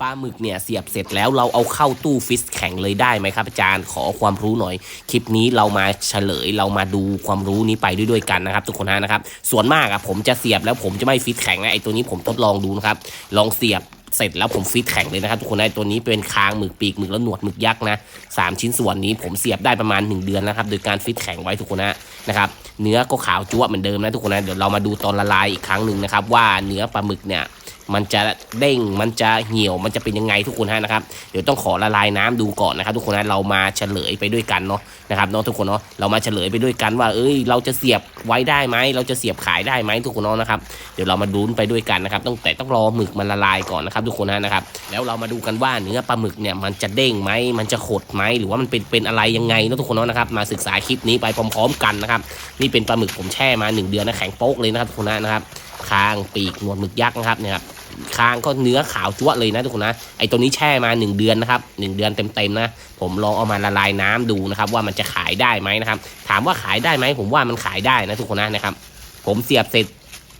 ปลาหมึกเนี่ยเสียบเสร็จแล้วเราเอาเข้าตู้ฟิสแข็งเลยได้ไหมครับอาจารย์ขอความรู้หน่อย คลิปนี้เรามาเฉลยเรามาดูความรู้นี้ไปด้วยด้วยกันนะครับ ทุกคนนะนะครับ ส่วนมากอะผมจะเสียบแล้วผมจะไม่ฟิตแข็งนะไอตัวนี้ผมทดลองดูนะครับ ลองเสียบเสร็จแล้วผมฟิตแข็งเลยนะครับทุกคนนะไอ้ตัวนี้เป็นคางหมึกปีกหมึกแล้วหนวดหมึกยักษ์นะสามชิ้นส่วนนี้ผมเสียบได้ประมาณ 1 เดือนนะครับโดยการฟิตแข็งไว้ทุกคนนะนะครับเนื้อก็ขาวจั๊วเหมือนเดิมนะทุกคนนะเดี๋ยวเรามาดูตอนละลายอีกครั้งหนึ่งนะครับว่าเนื้อปลาหมึกเนี่ย มันจะเด้งมันจะเหี่ยวมันจะเป็นยังไงทุกคนฮะนะครับเดี๋ยวต้องขอละลายน้ำดูก่อนนะครับ ทุกคนนะเรามาเฉลยไปด้วยกันเนาะนะครับเนาะทุกคนเนาะเรามาเฉลยไปด้วยกันว่า เอ้ย เราจะเสียบไว้ได้ไหมเราจะเสียบขายได้ไหมทุกคนเนาะนะครับเดี๋ยวเรามาดูนไปด้วยกันนะครับต้องแต่ต้องรอหมึกมันละลายก่อนนะครับ ทุกคนนะนะครับ แล้วเรามาดูกันว่าเนื้อปลาหมึกเนี่ยมันจะเด้งไหมมันจะขดไหมหรือว่ามันเป็นเป็นอะไรยังไงเนาะทุกคนเนาะนะครับมาศึกษาคลิปนี้ไปพร้อม ๆ กันนะครับนี่เป็นปลาหมึกผมแช่มา 1 เดือนนะแข็งโป๊กเลยนะครับทุกคนนะนะครับคางปีกหนวดหมึกยักษ์นะครับเนี่ยครับ คางก็เนื้อขาวจั๊วเลยนะทุกคนนะไอตัวนี้แช่มา 1 เดือนนะครับ1เดือนเต็มๆนะผมลองเอามาละลายน้ำดูนะครับ ว่ามันจะขายได้ไหมนะครับ ถามว่าขายได้ไหมผมว่ามันขายได้นะทุกคนนะนะครับ ผมเสียบเสร็จ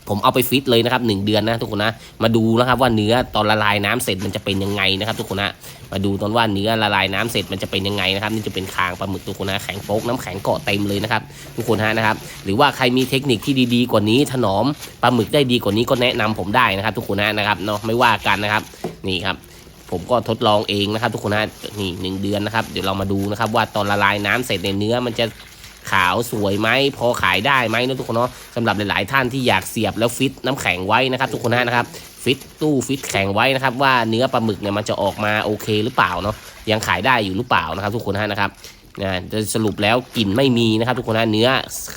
ผมเอาไปฟิตเลยนะครับหเดือนนะทุกคนนะ มาดูนะครับว่าเนื้อตอนละลายน้ำเสร็จมันจะเป็นยังไงนะครับ ทุกคนนะ มาดูตอนว่าเนื้อละลายน้ำเสร็จมันจะเป็นยังไงนะครับนี่จะเป็นคางปลาหมึกทุกคนนะแข็งโป๊กน้ำแข็งเกาะเต็มเลยนะครับทุกคนฮะนะครับ หรือว่าใครมีเทคนิคที่ดีๆกว่านี้ ถนอมปลาหมึกได้ดีกว่านี้ก็แนะนำผมได้นะครับ ทุกคนฮะนะครับเนาะไม่ว่ากันนะครับนี่ครับผมก็ทดลองเองนะครับ ทุกคนนะนี่หนึ่งเดือนนะครับ เดี๋ยวเรามาดูนะครับ ว่าตอนละลายน้ำเสร็จในเนื้อมันจะ ขาวสวยไหมพอขายได้ไหมนะทุกคนเนาะสำหรับหลาย ๆ ท่านที่อยากเสียบแล้วฟิตน้ำแข็งไว้นะครับทุกคนนะนะครับฟิตตู้ฟิตแข็งไว้นะครับว่าเนื้อปลาหมึกเนี่ยมันจะออกมาโอเคหรือเปล่าเนาะยังขายได้อยู่หรือเปล่านะครับ ทุกคนนะนะครับนะจะสรุปแล้วกลิ่นไม่มีนะครับ ทุกคนนะเนื้อ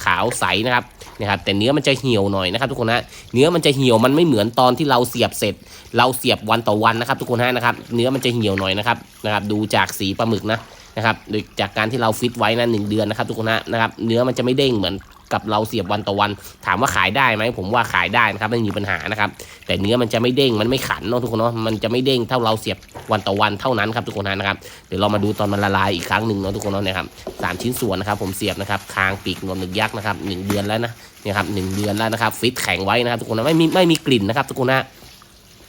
ขาวใสนะครับนะครับแต่เนื้อมันจะเหี่ยวหน่อยนะครับ ทุกคนนะเนื้อมันจะเหี่ยวมันไม่เหมือนตอนที่เราเสียบเสร็จ เราเสียบวันต่อวันนะครับ ทุกคนฮะนะครับ เนื้อมันจะเหี่ยวหน่อยนะครับนะครับ ดูจากสีปลาหมึกนะ นะครับโดยจากการที่เราฟิตไว้นะหนึ่งเดือนนะครับทุกคนฮะนะครับเนื้อมันจะไม่เด้งเหมือนกับเราเสียบวันต่อวัน ถามว่าขายได้ไหมผมว่าขายได้นะครับไม่มีปัญหานะครับ แต่เนื้อมันจะไม่เด้งมันไม่ขันเนาะทุกคนเนาะมันจะไม่เด้งเท่าเราเสียบวันต่อวันเท่านั้นครับทุกคนนะครับเดี๋ยวเรามาดูตอนมันละลายอีกครั้งหนึ่งเนาะทุกคนเนาะนะครับสามชิ้นส่วนนะครับผมเสียบนะครับคางปีกนวดหมึกยักษ์นะครับหนึ่งเดือนแล้วนะเนี่ยครับหนึ่งเดือนแล้วนะครับฟิตแข็งไว้นะครับทุกคนนะไม่มีไม่มีกลิ่นนะครับทุกคนนะ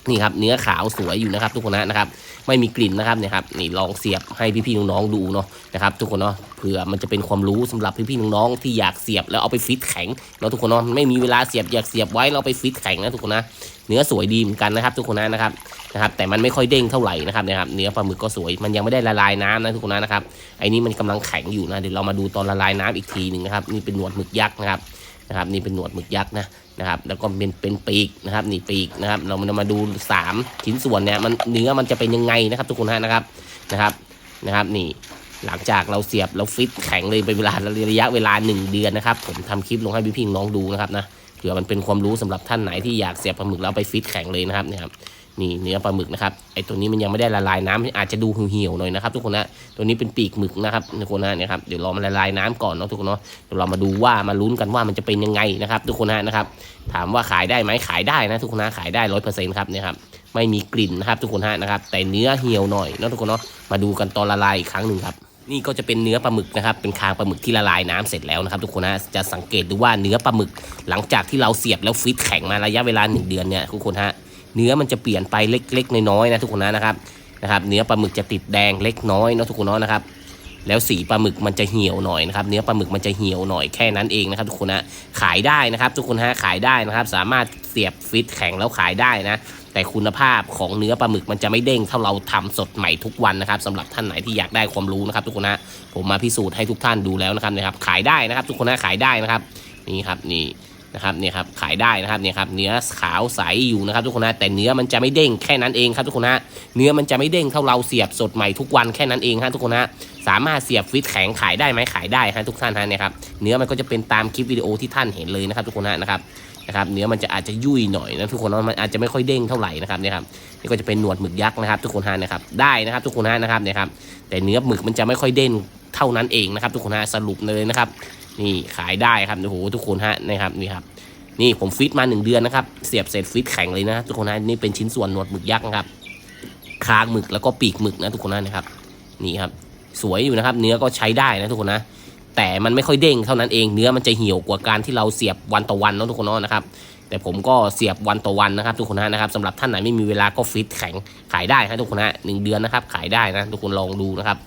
นี่ครับเนื้อขาวสวยอยู่นะครับ ทุกคนนะนะครับ ไม่มีกลิ่นนะครับเนี่ยครับนี่ลองเสียบให้พี่ๆน้องๆดูเนาะนะครับ ทุกคนเนาะเผื่อมันจะเป็นความรู้สำหรับพี่ๆน้องๆที่อยากเสียบแล้วเอาไปฟิตแข็งเนาะทุกคนเนาะไม่มีเวลาเสียบอยากเสียบไว้เราไปฟิตแข็งนะทุกคนนะเนื้อสวยดีเหมือนกันนะครับทุกคนนะนะครับนะครับ แต่มันไม่ค่อยเด้งเท่าไหร่นะครับนะครับ เนื้อปลาหมึกก็สวย มันยังไม่ได้ละลายน้ำนะทุกคนนะนะครับไอ้นี่มันกำลังแข็งอยู่นะเดี๋ยวเรามาดูตอนละลายน้ำอีกทีหนึ่งนะครับนี่เป็นหนวดหมึกยักษ์นะครับนะครับ นี่เป็นหนวดหมึกยักษ์นะนะครับ แล้วก็เป็นเป็นปีกนะครับนี่ปีกนะครับ เรามามาดูสามชิ้นส่วนเนี่ยมันเนื้อมันจะเป็นยังไงนะครับ ทุกคนฮะนะครับนะครับนะครับนี่หลังจากเราเสียบเราฟิตแข็งเลยเป็นเวลาระยะเวลา 1 เดือนนะครับ ผมทำคลิปลงให้พี่พี่น้องดูนะครับนะ ผื่อมันเป็นความรู้สำหรับท่านไหนที่อยากเสียบปลาหมึกแล้วไปฟิตแข็งเลยนะครับเนี่ยครับนี่เนื้อปลาหมึกนะครับไอตัวนี้มันยังไม่ได้ละลายน้ำอาจจะดูเหี่ยวๆหน่อยนะครับ ทุกคนนะตัวนี้เป็นปีกหมึกนะครับทุกคนนะเนี่ยครับเดี๋ยวรอมันละลายน้ำก่อนเนาะทุกคนเนาะเดี๋ยวเรามาดูว่ามาลุ้นกันว่ามันจะเป็นยังไงนะครับ ทุกคนนะนะครับ ถามว่าขายได้ไหมขายได้นะทุกคนนะขายได้ร้อยเปอร์เซ็นต์ครับเนี่ยครับไม่มีกลิ่นนะครับ ทุกคนฮะนะครับ แต่เนื้อเหี่ยวหน่อยเนาะทุกคนเนาะมาดูกันตอนละลายอีกครั้งหนึ่งครับนี่ก็จะเป็นเนื้อปลาหมึกนะครับ เป็นคางปลาหมึกที่ละลายน้ำเสร็จแล้วนะครับ ทุกคนนะจะสังเกตดูว่าเนื้อปลาหมึก หลังจากที่เราเสียบแล้วฟิตแข็งมาระยะเวลาหนึ่งเดือนเนี่ยทุกคนฮะเนื้อมันจะเปลี่ยนไปเล็กๆน้อยๆนะทุกคนนะนะครับนะครับ เนื้อปลาหมึกจะติดแดงเล็กน้อยเนาะทุกคนเนาะนะครับ แล้วสีปลาหมึกมันจะเหี่ยวหน่อยนะครับ เนื้อปลาหมึกมันจะเหี่ยวหน่อยแค่นั้นเองนะครับ ทุกคนนะขายได้นะครับ ทุกคนฮะขายได้นะครับ สามารถเสียบฟิตแข็งแล้วขายได้นะแต่คุณภาพของเนื้อปลาหมึกมันจะไม่เด้งเท่าเราทำสดใหม่ทุกวันนะครับสำหรับท่านไหนที่อยากได้ความรู้นะครับ ทุกคนนะผมมาพิสูจน์ให้ทุกท่านดูแล้วนะครับนะครับ ขายได้นะครับ ทุกคนนะขายได้นะครับ นี่ครับนี่ นะครับเนี่ยครับขายได้นะครับเนี่ยครับเนื้อขาวใสอยู่นะครับทุกคนนะแต่เนื้อมันจะไม่เด้งแค่นั้นเองครับทุกคนนะเนื้อมันจะไม่เด้งเท่าเราเสียบสดใหม่ทุกวันแค่นั้นเองฮะทุกคนนะสามารถเสียบฟิตแข็งขายได้ไหมขายได้ฮะทุกท่านฮะเนี่ยครับเนื้อมันก็จะเป็นตามคลิปวิดีโอที่ท่านเห็นเลยนะครับทุกคนนะนะครับนะครับเนื้อมันจะอาจจะยุ่ยหน่อยนะทุกคนนะมันอาจจะไม่ค่อยเด้งเท่าไหร่นะครับเนี่ยครับนี่ก็จะเป็นหนวดหมึกยักษ์นะครับ ทุกคนฮะนะครับได้นะครับ ทุกคนฮะนะครับเนี่ยครับแต่เนื้อหมึกมันจะไม่ค่อยเด้งเท่านั้นเองนะครับ ทุกคนฮะสรุปเลยนะครับ นี่ขายได้ครับโอ้โหทุกคนฮะนะครับนี่ครับ นี่ผมฟิตมาหนึ่งเดือนนะครับ เสียบเสร็จฟิตแข็งเลยนะทุกคนนะนี่เป็นชิ้นส่วนหนวดหมึกยักษ์นะครับคางหมึกแล้วก็ปีกหมึกนะทุกคนนะนะครับ นี่ครับ สวยอยู่นะครับ เนื้อก็ใช้ได้นะทุกคนนะ แต่มันไม่ค่อยเด้งเท่านั้นเองเนื้อมันจะเหี่ยวกว่าการที่เราเสียบวันต่อวันเนาะทุกคนนะนะครับ แต่ผมก็เสียบวันต่อวันนะครับ ทุกคนฮะนะครับสำหรับท่านไหนไม่มีเวลาก็ฟิตแข็งขายได้ครับทุกคนฮะหนึ่งเดือนนะครับ ขายได้นะทุกคนลองดูนะครับ